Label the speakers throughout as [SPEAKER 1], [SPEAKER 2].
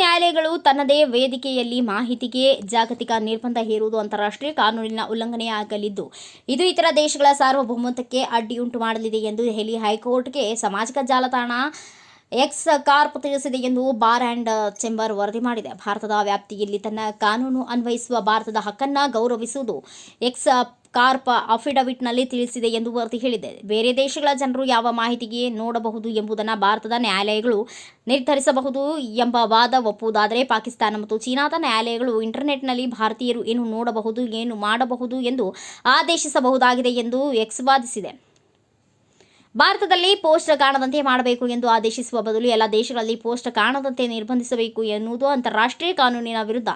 [SPEAKER 1] ನ್ಯಾಯಾಲಯಗಳು ತನ್ನದೇ ವೇದಿಕೆಯಲ್ಲಿ ಮಾಹಿತಿಗೆ ಜಾಗತಿಕ ನಿರ್ಬಂಧ ಹೇರುವುದು ಅಂತಾರಾಷ್ಟ್ರೀಯ ಕಾನೂನಿನ ಉಲ್ಲಂಘನೆಯಾಗಲಿದ್ದು, ಇದು ಇತರ ದೇಶಗಳ ಸಾರ್ವಭೌಮತ್ವಕ್ಕೆ ಅಡ್ಡಿಯುಂಟು ಮಾಡಲಿದೆ ಎಂದು ದೆಹಲಿ ಹೈಕೋರ್ಟ್ಗೆ ಸಾಮಾಜಿಕ ಜಾಲತಾಣ ಎಕ್ಸ್ ಕಾರ್ಪ್ ತಿಳಿಸಿದೆ ಎಂದು ಬಾರ್ ಆ್ಯಂಡ್ ಚೆಂಬರ್ ವರದಿ ಮಾಡಿದೆ. ಭಾರತದ ವ್ಯಾಪ್ತಿಯಲ್ಲಿ ತನ್ನ ಕಾನೂನು ಅನ್ವಯಿಸುವ ಭಾರತದ ಹಕ್ಕನ್ನು ಗೌರವಿಸುವುದು ಎಕ್ಸ್ ಕಾರ್ಪ್ ಅಫಿಡವಿಟ್ನಲ್ಲಿ ತಿಳಿಸಿದೆ ಎಂದು ವರದಿ ಹೇಳಿದೆ. ಬೇರೆ ದೇಶಗಳ ಜನರು ಯಾವ ಮಾಹಿತಿಗೆ ನೋಡಬಹುದು ಎಂಬುದನ್ನು ಭಾರತದ ನ್ಯಾಯಾಲಯಗಳು ನಿರ್ಧರಿಸಬಹುದು ಎಂಬ ವಾದ ಒಪ್ಪುವುದಾದರೆ ಪಾಕಿಸ್ತಾನ ಮತ್ತು ಚೀನಾದ ನ್ಯಾಯಾಲಯಗಳು ಇಂಟರ್ನೆಟ್ನಲ್ಲಿ ಭಾರತೀಯರು ಏನು ನೋಡಬಹುದು, ಏನು ಮಾಡಬಹುದು ಎಂದು ಆದೇಶಿಸಬಹುದಾಗಿದೆ ಎಂದು ಎಕ್ಸ್ ವಾದಿಸಿದೆ. ಭಾರತದಲ್ಲಿ ಪೋಸ್ಟ್ ಕಾಣದಂತೆ ಮಾಡಬೇಕು ಎಂದು ಆದೇಶಿಸುವ ಬದಲು ಎಲ್ಲ ದೇಶಗಳಲ್ಲಿ ಪೋಸ್ಟ್ ಕಾಣದಂತೆ ನಿರ್ಬಂಧಿಸಬೇಕು ಎನ್ನುವುದು ಅಂತಾರಾಷ್ಟ್ರೀಯ ಕಾನೂನಿನ ವಿರುದ್ಧ.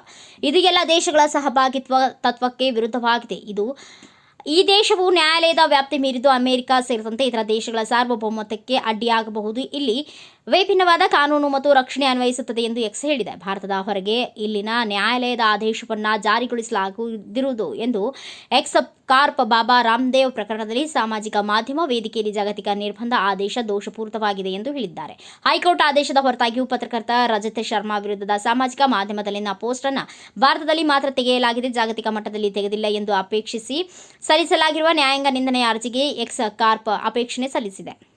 [SPEAKER 1] ಇದು ಎಲ್ಲ ದೇಶಗಳ ಸಹಭಾಗಿತ್ವ ತತ್ವಕ್ಕೆ ವಿರುದ್ಧವಾಗಿದೆ. ಇದು ಈ ದೇಶವು ನ್ಯಾಯಾಲಯದ ವ್ಯಾಪ್ತಿ ಮೀರಿದ್ದು ಅಮೆರಿಕ ಸೇರಿದಂತೆ ಇತರ ದೇಶಗಳ ಸಾರ್ವಭೌಮತ್ವಕ್ಕೆ ಅಡ್ಡಿಯಾಗಬಹುದು. ಇಲ್ಲಿ ವಿಭಿನ್ನವಾದ ಕಾನೂನು ಮತ್ತು ರಕ್ಷಣೆ ಅನ್ವಯಿಸುತ್ತದೆ ಎಂದು ಎಕ್ಸ್ ಹೇಳಿದೆ. ಭಾರತದ ಹೊರಗೆ ಇಲ್ಲಿನ ನ್ಯಾಯಾಲಯದ ಆದೇಶವನ್ನು ಜಾರಿಗೊಳಿಸಲಾಗುವುದಿರುವುದು ಎಂದು ಎಕ್ಸ್ ಕಾರ್ಪ್ ಬಾಬಾ ರಾಮದೇವ್ ಪ್ರಕರಣದಲ್ಲಿ ಸಾಮಾಜಿಕ ಮಾಧ್ಯಮ ವೇದಿಕೆಯಲ್ಲಿ ಜಾಗತಿಕ ನಿರ್ಬಂಧ ಆದೇಶ ದೋಷಪೂರಿತವಾಗಿದೆ ಎಂದು ಹೇಳಿದ್ದಾರೆ. ಹೈಕೋರ್ಟ್ ಆದೇಶದ ಹೊರತಾಗಿಯೂ ಪತ್ರಕರ್ತ ರಜತ್ ಶರ್ಮಾ ವಿರುದ್ಧದ ಸಾಮಾಜಿಕ ಮಾಧ್ಯಮದಲ್ಲಿನ ಪೋಸ್ಟ್ ಅನ್ನು ಭಾರತದಲ್ಲಿ ಮಾತ್ರ ತೆಗೆಯಲಾಗಿದೆ. ಜಾಗತಿಕ ಮಟ್ಟದಲ್ಲಿ ತೆಗೆದಿಲ್ಲ ಎಂದು ಅಪೇಕ್ಷಿಸಿ ಸಲ್ಲಿಸಲಾಗಿರುವ ನ್ಯಾಯಾಂಗ ನಿಂದನೆಯ ಅರ್ಜಿಗೆ ಎಕ್ಸ್ ಕಾರ್ಪ್ ಅಪೇಕ್ಷಣೆ ಸಲ್ಲಿಸಿದೆ.